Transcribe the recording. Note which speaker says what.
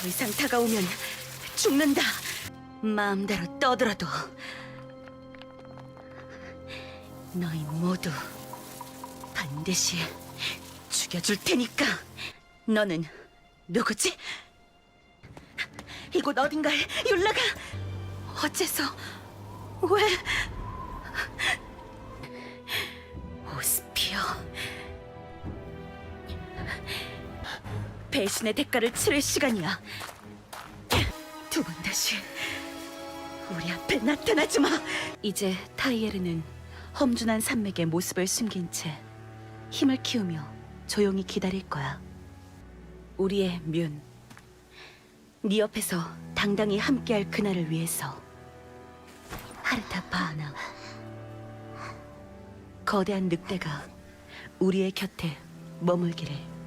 Speaker 1: 더 이상 다가오면 죽는다. 마음대로 떠들어도 너희 모두 반드시 죽여줄 테니까. 너는 누구지? 이곳 어딘가에 율라가 어째서 왜 배신의 대가를 치를 시간이야. 두 번 다시 우리 앞에 나타나지 마. 이제 타이에르는 험준한 산맥의 모습을 숨긴 채 힘을 키우며 조용히 기다릴 거야. 우리의 뮨, 네 옆에서 당당히 함께할 그날을 위해서 하르타 바하나 거대한 늑대가 우리의 곁에 머물기를